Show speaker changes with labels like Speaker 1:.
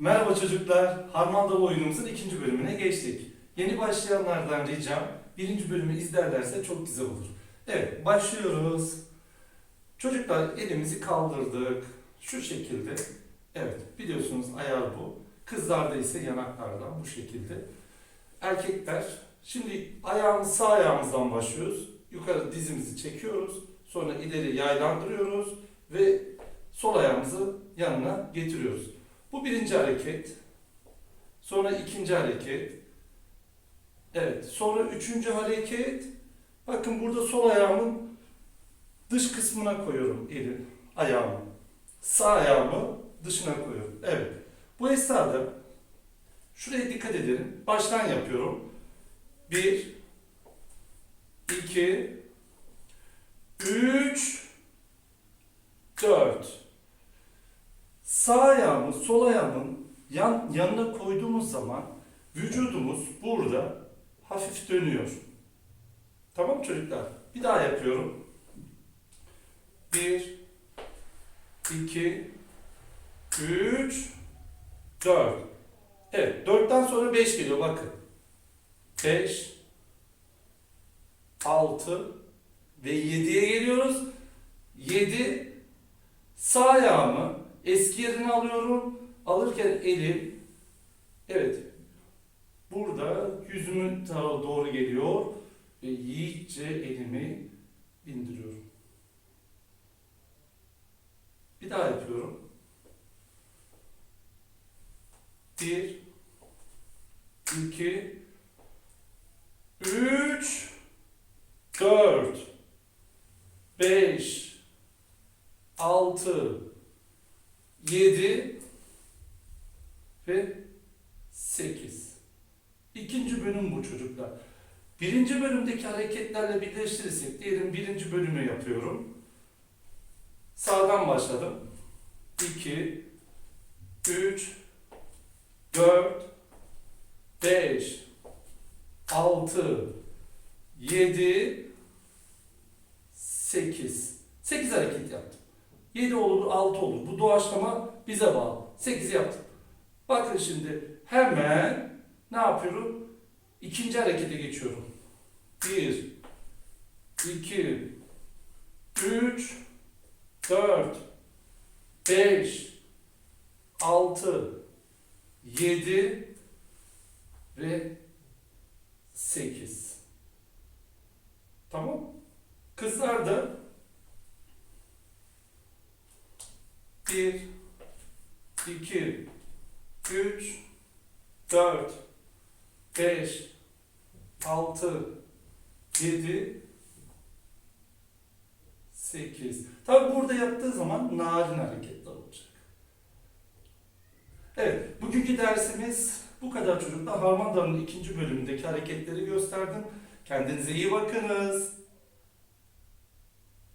Speaker 1: Merhaba çocuklar, Harman oyunumuzun ikinci bölümüne geçtik. Yeni başlayanlardan ricam birinci bölümü izlerlerse çok güzel olur. Evet, başlıyoruz. Çocuklar elimizi kaldırdık. Şu şekilde. Evet, biliyorsunuz ayar bu. Kızlarda ise yanaklardan bu şekilde. Erkekler, şimdi ayağımız sağ ayağımızdan başlıyoruz. Yukarı dizimizi çekiyoruz. Sonra ileri yaylandırıyoruz ve sol ayağımızı yanına getiriyoruz. Bu birinci hareket. Sonra ikinci hareket. Evet. Sonra üçüncü hareket. Bakın burada sol ayağımın dış kısmına koyuyorum elin, ayağımı. Sağ ayağımı dışına koyuyorum. Evet. Bu esnada şuraya dikkat edelim. Baştan yapıyorum. Bir, iki, üç, dört. Sağ ayağımı sol ayağımın yan, yanına koyduğumuz zaman vücudumuz burada hafif dönüyor. Tamam çocuklar? Bir daha yapıyorum. Bir, iki, üç, dört. Evet, dörtten sonra beş geliyor bakın. Beş, altı ve yediye geliyoruz. Yedi, sağ ayağımı eski yerine alıyorum. Alırken elim, evet, burada yüzümün doğru geliyor ve yiğitçe elimi indiriyorum. Bir daha yapıyorum. Bir, iki, üç, dört, beş, altı, 7 ve 8. İkinci bölüm bu çocuklar. Birinci bölümdeki hareketlerle birleştirirsek, diyelim birinci bölümü yapıyorum. Sağdan başladım. 2, 3, 4, 5, 6, 7, 8. 8 hareket yaptım. 7 olur, 6 olur. Bu doğaçlama bize bağlı. 8 yaptım. Bakın şimdi hemen ne yapıyorum? İkinci harekete geçiyorum. 1, 2, 3, 4, 5, 6, 7 ve 8. Tamam. Kızlar da 1, 2, 3, 4, 5, 6, 7, 8. Tabi burada yaptığı zaman narin hareketler olacak. Evet, bugünkü dersimiz bu kadar çocuklar. Harman Dağı'nın ikinci bölümündeki hareketleri gösterdim. Kendinize iyi bakınız.